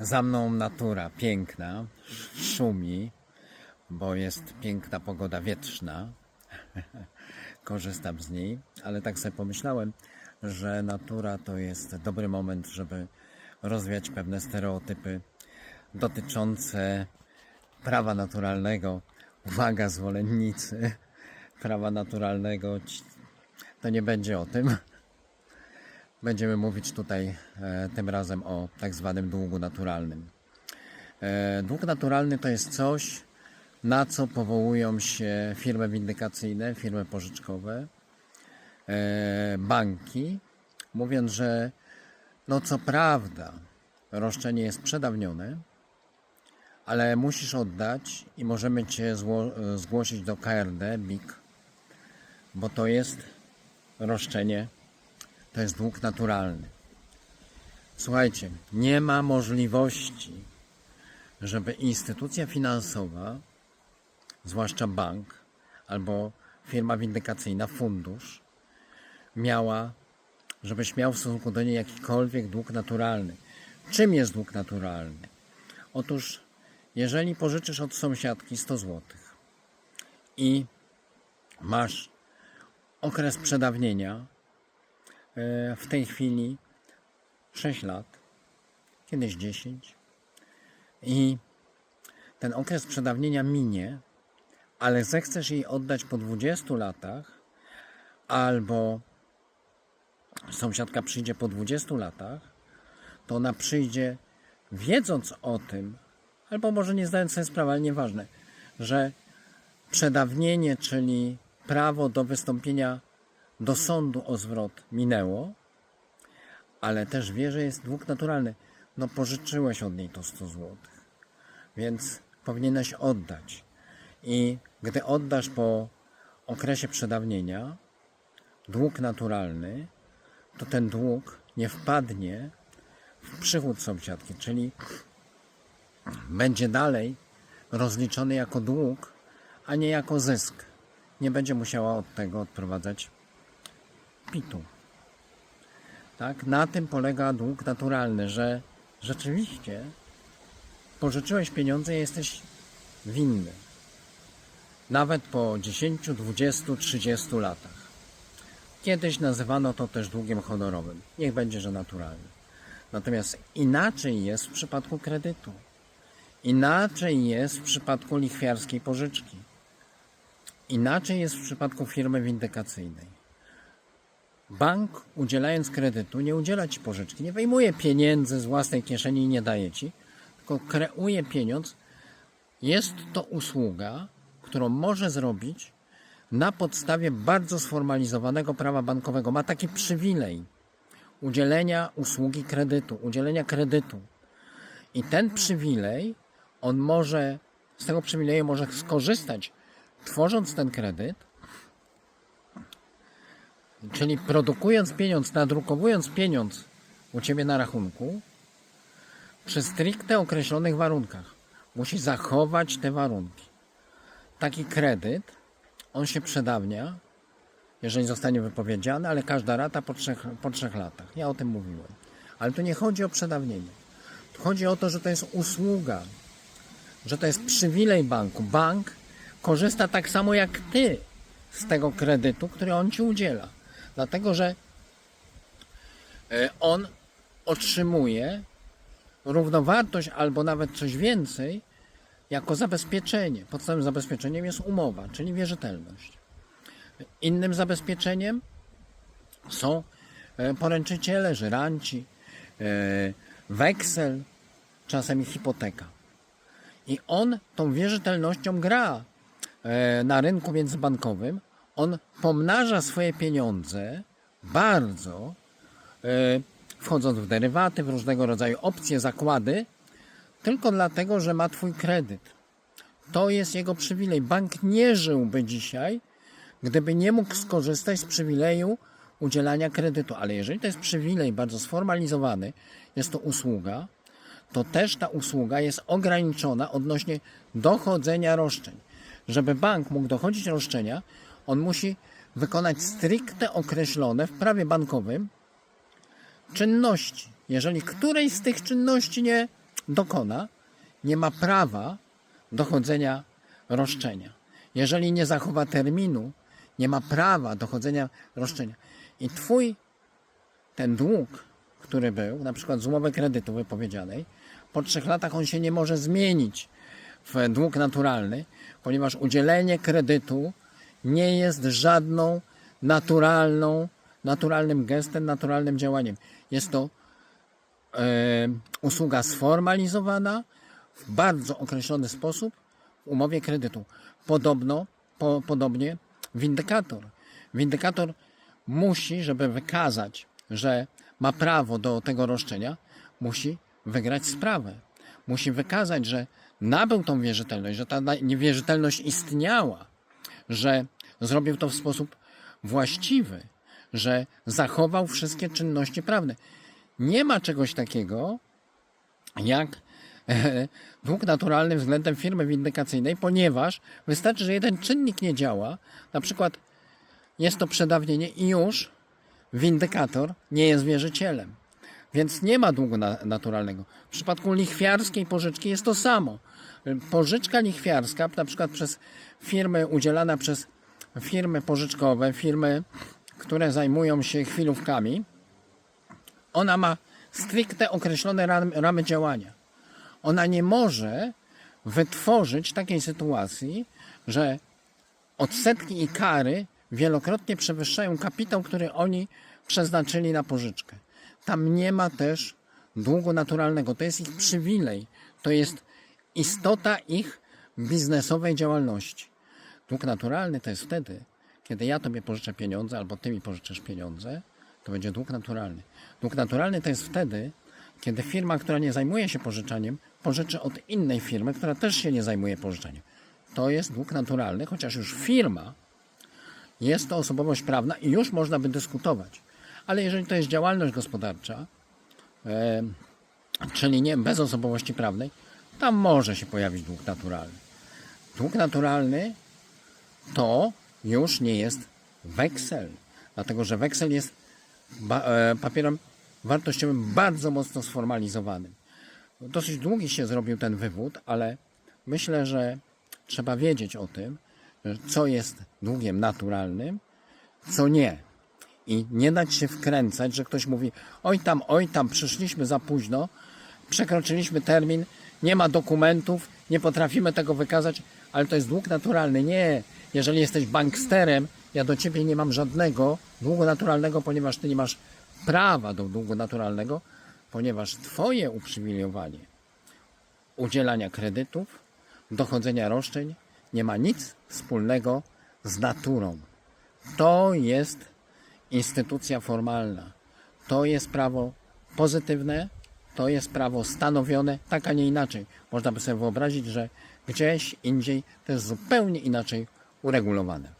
Za mną natura piękna, szumi, bo jest piękna pogoda wietrzna. Korzystam z niej, ale tak sobie pomyślałem, że natura to jest dobry moment, żeby rozwiać pewne stereotypy dotyczące prawa naturalnego. Uwaga, zwolennicy prawa naturalnego, to nie będzie o tym. Będziemy mówić tutaj e, tym razem o tak zwanym długu naturalnym. E, dług naturalny to jest coś, na co powołują się firmy windykacyjne, firmy pożyczkowe, e, banki, mówiąc, że no co prawda roszczenie jest przedawnione, ale musisz oddać i możemy Cię e, zgłosić do KRD, BIK, bo to jest roszczenie to jest dług naturalny. Słuchajcie, nie ma możliwości, żeby instytucja finansowa, zwłaszcza bank albo firma windykacyjna, fundusz, miała, żebyś miał w stosunku do niej jakikolwiek dług naturalny. Czym jest dług naturalny? Otóż, jeżeli pożyczysz od sąsiadki 100 zł i masz okres przedawnienia, w tej chwili 6 lat, kiedyś 10 i ten okres przedawnienia minie, ale zechcesz jej oddać po 20 latach albo sąsiadka przyjdzie po 20 latach, to ona przyjdzie wiedząc o tym, albo może nie zdając sobie sprawy, ale nieważne, że przedawnienie, czyli prawo do wystąpienia do sądu o zwrot minęło, ale też wie, że jest dług naturalny. No pożyczyłeś od niej to 100 zł, więc powinieneś oddać. I gdy oddasz po okresie przedawnienia dług naturalny, to ten dług nie wpadnie w przychód sąsiadki, czyli będzie dalej rozliczony jako dług, a nie jako zysk. Nie będzie musiała od tego odprowadzać PIT-u. Tak? Na tym polega dług naturalny, że rzeczywiście pożyczyłeś pieniądze i jesteś winny. Nawet po 10, 20, 30 latach. Kiedyś nazywano to też długiem honorowym. Niech będzie, że naturalny. Natomiast inaczej jest w przypadku kredytu. Inaczej jest w przypadku lichwiarskiej pożyczki. Inaczej jest w przypadku firmy windykacyjnej. Bank, udzielając kredytu, nie udziela ci pożyczki, nie wyjmuje pieniędzy z własnej kieszeni i nie daje ci, tylko kreuje pieniądz. Jest to usługa, którą może zrobić na podstawie bardzo sformalizowanego prawa bankowego. Ma taki przywilej udzielenia usługi kredytu, udzielenia kredytu. I ten przywilej, on może, z tego przywileju może skorzystać, tworząc ten kredyt, Czyli produkując pieniądz, nadrukowując pieniądz u Ciebie na rachunku, przy stricte określonych warunkach. Musi zachować te warunki. Taki kredyt, on się przedawnia, jeżeli zostanie wypowiedziany, ale każda rata po trzech, po trzech latach. Ja o tym mówiłem. Ale tu nie chodzi o przedawnienie. Tu chodzi o to, że to jest usługa, że to jest przywilej banku. Bank korzysta tak samo jak Ty z tego kredytu, który on Ci udziela. Dlatego, że e, on otrzymuje równowartość albo nawet coś więcej jako zabezpieczenie. Podstawowym zabezpieczeniem jest umowa, czyli wierzytelność. Innym zabezpieczeniem są e, poręczyciele, żyranci, e, weksel, czasem hipoteka. I on tą wierzytelnością gra na rynku międzybankowym. On pomnaża swoje pieniądze bardzo, e, wchodząc w derywaty, w różnego rodzaju opcje, zakłady, tylko dlatego, że ma Twój kredyt. To jest jego przywilej. Bank nie żyłby dzisiaj, gdyby nie mógł skorzystać z przywileju udzielania kredytu. Ale jeżeli to jest przywilej bardzo sformalizowany, jest to usługa, to też ta usługa jest ograniczona odnośnie dochodzenia roszczeń. Żeby bank mógł dochodzić roszczenia, on musi wykonać stricte określone w prawie bankowym czynności. Jeżeli którejś z tych czynności nie, dokona, nie ma prawa dochodzenia roszczenia. Jeżeli nie zachowa terminu, nie ma prawa dochodzenia roszczenia. I twój ten dług, który był, na przykład z umowy kredytu wypowiedzianej, po trzech latach on się nie może zmienić w dług naturalny, ponieważ udzielenie kredytu nie jest żadną naturalną, naturalnym gestem, naturalnym działaniem. Jest to e, usługa sformalizowana w bardzo określony sposób w umowie kredytu. Podobno, po, podobnie windykator. Windykator musi, żeby wykazać, że ma prawo do tego roszczenia, musi wygrać sprawę. Musi wykazać, że nabył tą wierzytelność, że ta niewierzytelność istniała, że zrobił to w sposób właściwy, że zachował wszystkie czynności prawne. Nie ma czegoś takiego jak e, dług naturalny względem firmy windykacyjnej, ponieważ wystarczy, że jeden czynnik nie działa, na przykład jest to przedawnienie i już windykator nie jest wierzycielem. Więc nie ma długu na, naturalnego. W przypadku lichwiarskiej pożyczki jest to samo. Pożyczka lichwiarska, na przykład przez firmy udzielana przez firmy pożyczkowe, firmy, które zajmują się chwilówkami, ona ma stricte określone ram, ramy działania. Ona nie może wytworzyć takiej sytuacji, że odsetki i kary wielokrotnie przewyższają kapitał, który oni przeznaczyli na pożyczkę. Tam nie ma też długu naturalnego. To jest ich przywilej. To jest istota ich biznesowej działalności. Dług naturalny to jest wtedy, kiedy ja tobie pożyczę pieniądze albo ty mi pożyczysz pieniądze, to będzie dług naturalny. Dług naturalny to jest wtedy, kiedy firma, która nie zajmuje się pożyczaniem, pożyczy od innej firmy, która też się nie zajmuje pożyczaniem. To jest dług naturalny, chociaż już firma jest to osobowość prawna i już można by dyskutować. Ale jeżeli to jest działalność gospodarcza, e, czyli nie bez osobowości prawnej, tam może się pojawić dług naturalny. Dług naturalny to już nie jest weksel, dlatego że weksel jest e, papierem wartościowym bardzo mocno sformalizowanym. Dosyć długi się zrobił ten wywód, ale myślę, że trzeba wiedzieć o tym, co jest długiem naturalnym, co nie. I nie dać się wkręcać, że ktoś mówi: Oj tam, oj tam, przyszliśmy za późno, przekroczyliśmy termin, nie ma dokumentów, nie potrafimy tego wykazać, ale to jest dług naturalny. Nie, jeżeli jesteś banksterem, ja do ciebie nie mam żadnego długu naturalnego, ponieważ ty nie masz prawa do długu naturalnego, ponieważ twoje uprzywilejowanie udzielania kredytów, dochodzenia roszczeń nie ma nic wspólnego z naturą. To jest instytucja formalna. To jest prawo pozytywne, to jest prawo stanowione, tak a nie inaczej. Można by sobie wyobrazić, że gdzieś indziej to jest zupełnie inaczej uregulowane.